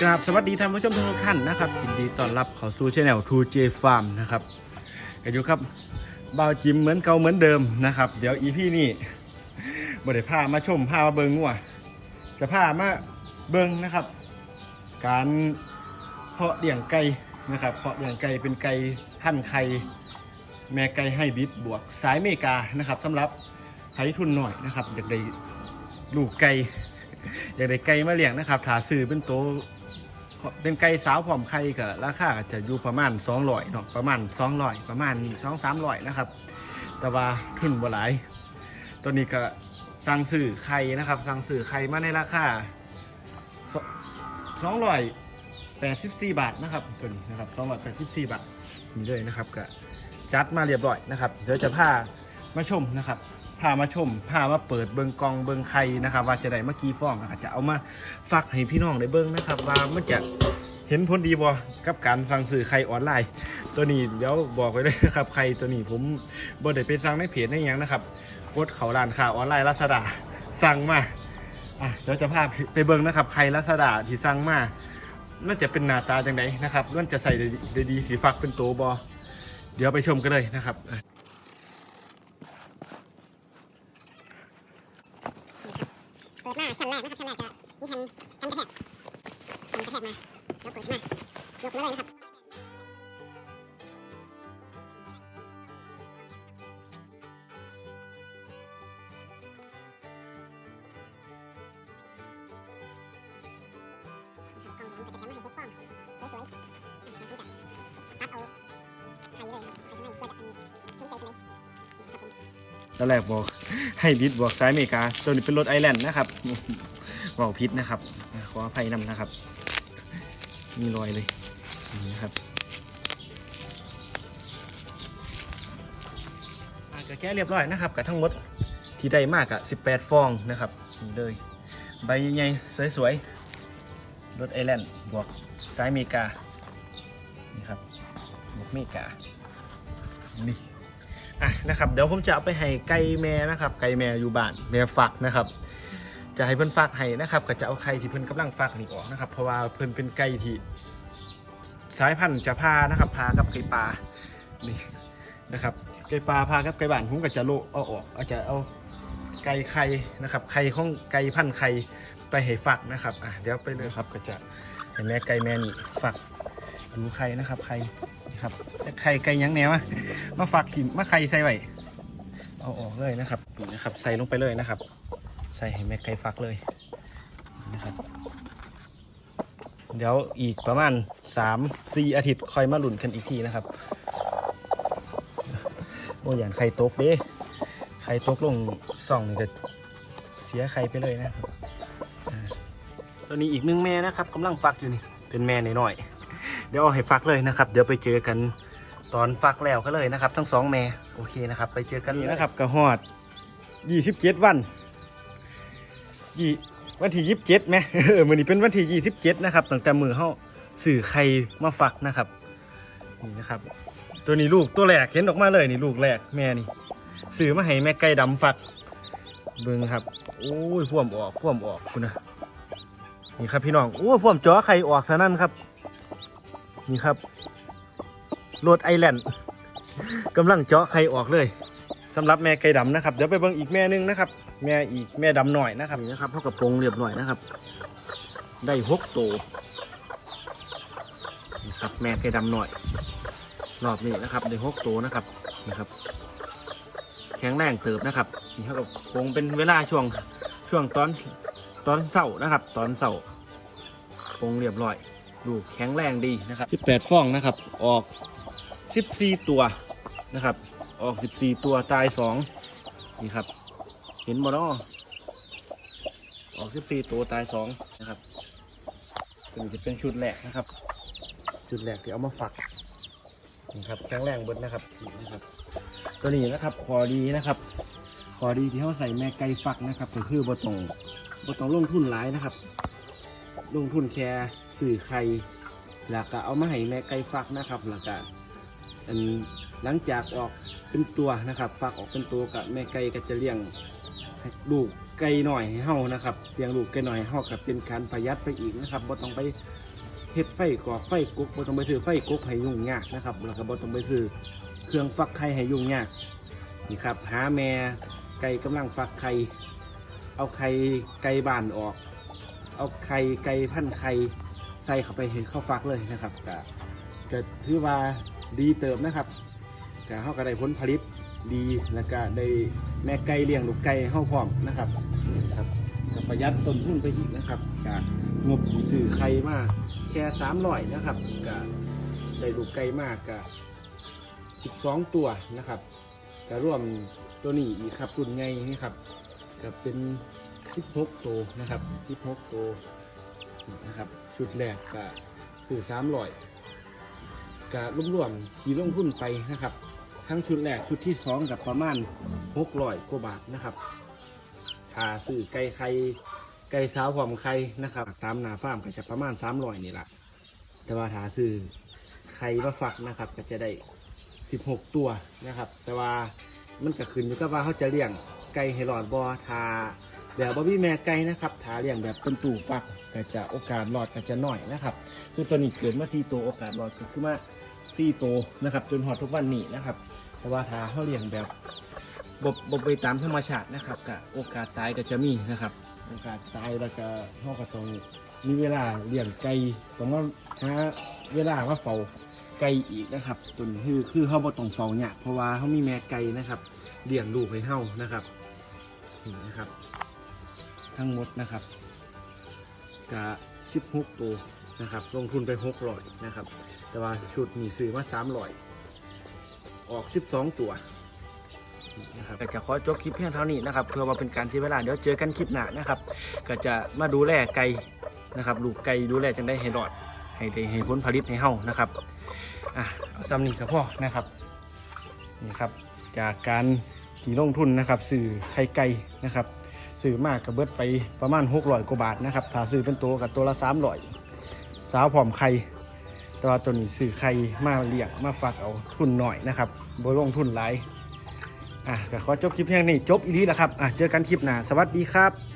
กราบสวัสดีท่านผู้ชมทุกท่านนะครับยินดีต้อนรับเข้าสู่ช่อง 2J Farm นะครับกันอยู่ครับบ่าวจิมเหมือนเก่าเหมือนเดิมนะครับ เดี๋ยวอีพี่นี่บ่ได้พามาชมพามาเบิงงัวจะพามาเบิงนะครับ การเพาะเลี้ยงไก่นะครับ เพาะเลี้ยงไก่เป็นไก่พันไข่แม่ไก่ให้บิดบวกสายเมกานะครับสำหรับไผทุนหน่อยนะครับอยากได้ลูกไก่อยากได้ไก่มาเลี้ยงนะครับถาซื้อเป็นโต เป็นไก่สาวผอมไข่ก็ราคาจะอยู่ประมาณ200เนาะประมาณ200ประมาณ2 300นะครับ แต่ว่าทุนบ่หลายตัวนี้ก็สั่งซื้อไข่นะครับ สั่งซื้อไข่มาในราคา284 บาทนะครับตัวนี้นะครับ284 บาทนี่เลยนะครับก็จัดมาเรียบร้อยนะครับเดี๋ยวจะพามาชมนะครับ พามาชมพามาเปิดเบิงกองเบิงไข่นะครับ ว่าจะได้เมื่อกี้ฟองนะครับจะเอามาฝากให้พี่น้องได้เบิงนะครับ ว่ามันจะเห็นผลดีบ่กับการสั่งซื้อไข่ออนไลน์ ตัวนี้เดี๋ยวบอกไว้เลยนะครับไข่ตัวนี้ผมบ่ได้ไปสั่งในเพจในยังนะครับกดเขาร้านค้าออนไลน์ลาซาดาสั่งมาอะเดี๋ยวจะพาไปเบิงนะครับไข่ลาซาดาที่สั่งมาน่าจะเป็นหน้าตาจังไดนะครับมันจะใส่ได้ดีสีฟักเป็นโตบ่เดี๋ยวไปชมกันเลยนะครับ ปิดมาชั้นแรกนะครับชั้นแรกจะมีแผ่นแผ่นกระแทกแผ่นกระแทกมาแล้วเปิดมายกมาเลยนะครับกล้องหลังก็จะแถมมาให้ทุกกล้องสวยๆอะนี่จะตัดเอาไข่เลยครับ ตอนแรกบอกให้บิดบอกซ้ายอเมริกาตัวนี้เป็นรถไอแลนด์นะครับบอกพิษนะครับ ขออภัยนำนะครับ มีรอยเลยนี่นะครับอะแก้เรียบร้อยนะครับกับทั้งหมดที่ได้มากอะ18 ฟองนะครับนี่เลย ใบใหญ่ๆสวยๆรถไอแลนด์บวกซ้ายอเมริกานี่ครับบวกเมกานี่ อะนะครับเดี๋ยวผมจะเอาไปให้ไก่แม่นะครับไก่แม่อยู่บ้านแม่ฟักนะครับ จะให้เพิ่อนฟักให้นะครับก็จะเอาไข่ที่เพิ่อนกำลังฟักนี่ออกนะครับเพราะว่าเพิ่อนเป็นไก่ที่สายพันธุ์จะพานะครับพากับไก่ปลานี่นะครับไก่ปลาพากับไก่บ้านผมก็จะโลเอาออกอาจะเอาไก่ไข่นะครับไข่ของไก่พันธุ์ไข่ไปให้ฟักนะครับอะเดี๋ยวไปเลยครับก็จะให้แม่ไก่แม่นี่ฟัก ดูไข่นะครับไข่นี่ครับไข่ไก่ยังแนวอะมาฝักถิ่มมาไข่ใส่ไว้เอาออกเลยนะครับนี่นะครับ ใส่ลงไปเลยนะครับ ใส่ให้แม่ไก่ฟักเลยนะครับ เดี๋ยวอีกประมาณสามสี่อาทิตย์ค่อยมาหลุนกันอีกทีนะครับโอ้ยานไข่ตกเด้ไข่ตกลงส่องนี่จะเสียไข่ไปเลยนะครับอ่าตัวนี้อีกหนึ่งแม่นะครับกำลังฟักอยู่นี่เป็นแม่น้อยๆ เดี๋ยวเอาให้ฟักเลยนะครับ เดี๋ยวไปเจอกันตอนฟักแล้วก็เลยนะครับ ทั้งสองแม่โอเคนะครับ ไปเจอกันนี่นะครับกระหอดยี่สิบเจ็ดวันยี่วันที่ยี่สิบเจ็ดไหมเออมือนี้เป็นวันที่ยี่สิบเจ็ดนะครับตั้งแต่มือเขาสื่อไข่มาฟักนะครับนี่นะครับ ตัวนี้ลูกตัวแรกเห็นออกมาเลยนี่ลูกแรกแม่นี่สื่อมาให้แม่ไก่ดำฟักเบิ่งครับโอ้ยพ่วมออกพ่วมออกคุณนะนี่ครับพี่น้องโอ้ยพ่วมจ่อไข่ออกซะนั่นครับ นี่ครับโรดไอแลนด์กำลังเจาะไข่ออกเลยสำหรับแม่ไก่ดำนะครับ เดี๋ยวไปเบิ่งอีกแม่นึงนะครับ แม่อีกแม่ดำหน่อยนะครับนี่นะครับเท่ากับโปงเรียบหน่อยนะครับ ได้หกตัวนี่ครับแม่ไก่ดำหน่อยรอบนี้นะครับได้หกตัวนะครับนะครับ แข็งแรงเติบนะครับนี่เท่ากับโปงเป็นเวลาช่วงช่วงตอนตอนเสาร์นะครับ ตอนเสาร์โปงเรียบร้อย ดูแข็งแรงดีนะครับ 18 ฟองนะครับ ออก 14 ตัวนะครับ ออก 14 ตัวตาย 2 นี่ครับ เห็นบ่เนาะออก 14 ตัวตาย 2 นะครับตัวนี้จะเป็นชุดแรกนะครับ ชุดแรกที่เอามาฝักนี่ครับแข็งแรงเบิดนะครับนี่นะครับ ตัวนี้นะครับขอดีนะครับขอดีที่เขาใส่แม่ไก่ฟักนะครับ ก็คือบ่ต้องบ่ต้องลงทุนหลายนะครับ ลงทุนแค่สื่อไข่แล้วก็เอามาให้แม่ไก่ฟักนะครับแล้วก็อันหลังจากออกเป็นตัวนะครับฟักออกเป็นตัวกับแม่ไก่ก็จะเลี้ยงลูกไก่หน่อยให้เฮานะครับเลี้ยงลูกไก่หน่อยให้เฮากับเป็นการประหยัดไปอีกนะครับบ่ต้องไปเฮ็ดไฟก่อไฟกุ๊กบ่ต้องไปซื้อไฟกุ๊กให้ยุ่งยากนะครับแล้วก็บ่ต้องไปซื้อเครื่องฟักไข่ให้ยุ่งยากนี่ครับหาแม่ไก่กำลังฟักไข่เอาไข่ไก่บ้านออก เอาไข่ไก่พันไข่ใส่เข้าไปให้เข้าวฟักเลยนะครับก็ก็ถือว่าดีเติมนะครับก็เฮาก็ได้ผลผลิตดีแล้วก็ได้แม่ไก่เลี้ยงลูกไก่เฮาพร้อมนะครับครับก็ประหยัดต้นทุนไปอีกนะครับก็งบที่ซื้อไข่มาแค่300นะครับก็ได้ลูกไก่มากก็12 ตัวนะครับก็ร่วมตัวนี้อีกครับรุ่นใหญ่นี่ครับ ก็เป็น 16 ตัวนะครับ 16 ตัวนี่นะครับ ชุดแรกก็ซื้อ300ก็รวมๆที่ลงทุ้นไปนะครับ ทั้งชุดแรกชุดที่สองกับประมาณ 600กว่าบาทนะครับถ้าซื้อไก่ไข่ไก่สาวหอมไข่นะครับ ตามหนาฟาร์มก็จะประมาณ 300นี่แหละแต่ว่าถ้าซื้อไข่มาฝักนะครับ ก็จะได้ 16 ตัวนะครับ แต่ว่ามันก็ขึ้นอยู่กับว่าเขาจะเลี้ยง ไก่ให้หลอดบอทาแบบบ่มีแม่ไก่นะครับถ้าเลี้ยงแบบเป็นตู้ฟักก็จะโอกาสรอดก็จะน้อยนะครับคือตัวนี้เกิดมาที่ตัวโอกาสรอดก็คือมาสี่ตัวนะครับ จนหอดทุกวันนี้นะครับ แต่ว่าถ้าเขาเลี้ยงแบบบบบบไปตามธรรมชาตินะครับก็โอกาสตายก็จะมีนะครับ โอกาสตายแล้วก็เขาก็ต้องมีเวลาเลี้ยงไก่ต้องว่าหาเวลาว่าเฝ้าไก่อีกนะครับตัวนี้คือคือเขาบ่ต้องเฝ้าเนี่ยเพราะว่าเขามีแม่ไก่นะครับเลี้ยงลูกให้เฮานะครับ นี่นะครับ ทั้งหมดนะครับกะ16ตัวนะครับ ลงทุนไป600นะครับ แต่ว่าชุดมีซื้อมา300อยออก12ตัวนะครับก็จะขอจบคลิปเพียงเท่านี้นะครับ เพื่อว่าเป็นการเสียเวลาเดี๋ยวเจอกันคลิปหน้านะครับ ก็จะมาดูแลไก่นะครับลูกไก่ดูแลจังได้ให้รอด ให้ได้ให้ผลผลิตให้เฮานะครับอะเอาซ้ำนี้กับพ่อนะครับนี่ครับ จากการ ที่ลงทุนนะครับสื่อไข่ไก่นะครับสื่อมากกับเบิดไปประมาณ600กว่าบาทนะครับถ้าสื่อเป็นตัวกับตัวละ300สาวผอมไข่แต่ว่าตัวนี้สื่อไข่มาเลี้ยงมาฝากเอาทุนหน่อยนะครับบ่ลงทุนหลายอะก็ขอจบคลิปเพียงนี้จบอีลีแล้วครับอะเจอกันคลิปหน้าสวัสดีครับ